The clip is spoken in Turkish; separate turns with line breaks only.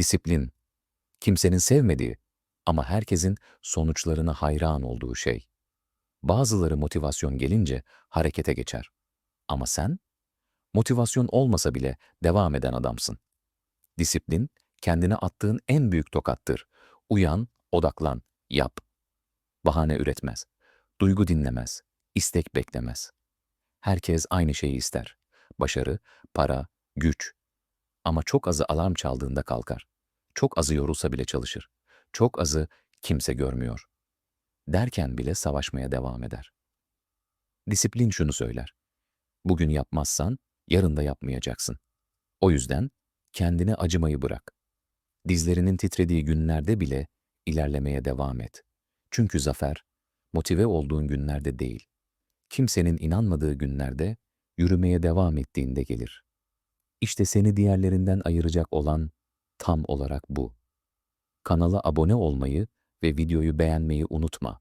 Disiplin. Kimsenin sevmediği ama herkesin sonuçlarına hayran olduğu şey. Bazıları motivasyon gelince harekete geçer. Ama sen motivasyon olmasa bile devam eden adamsın. Disiplin kendine attığın en büyük tokattır. Uyan, odaklan, yap. Bahane üretmez. Duygu dinlemez. istek beklemez. Herkes aynı şeyi ister. Başarı, para, güç. Ama çok azı alarm çaldığında kalkar. Çok azı yorulsa bile çalışır. Çok azı kimse görmüyor. Derken bile savaşmaya devam eder. Disiplin şunu söyler. Bugün yapmazsan yarın da yapmayacaksın. O yüzden kendine acımayı bırak. Dizlerinin titrediği günlerde bile ilerlemeye devam et. Çünkü zafer, motive olduğun günlerde değil, kimsenin inanmadığı günlerde yürümeye devam ettiğinde gelir. İşte seni diğerlerinden ayıracak olan tam olarak bu. Kanala abone olmayı ve videoyu beğenmeyi unutma.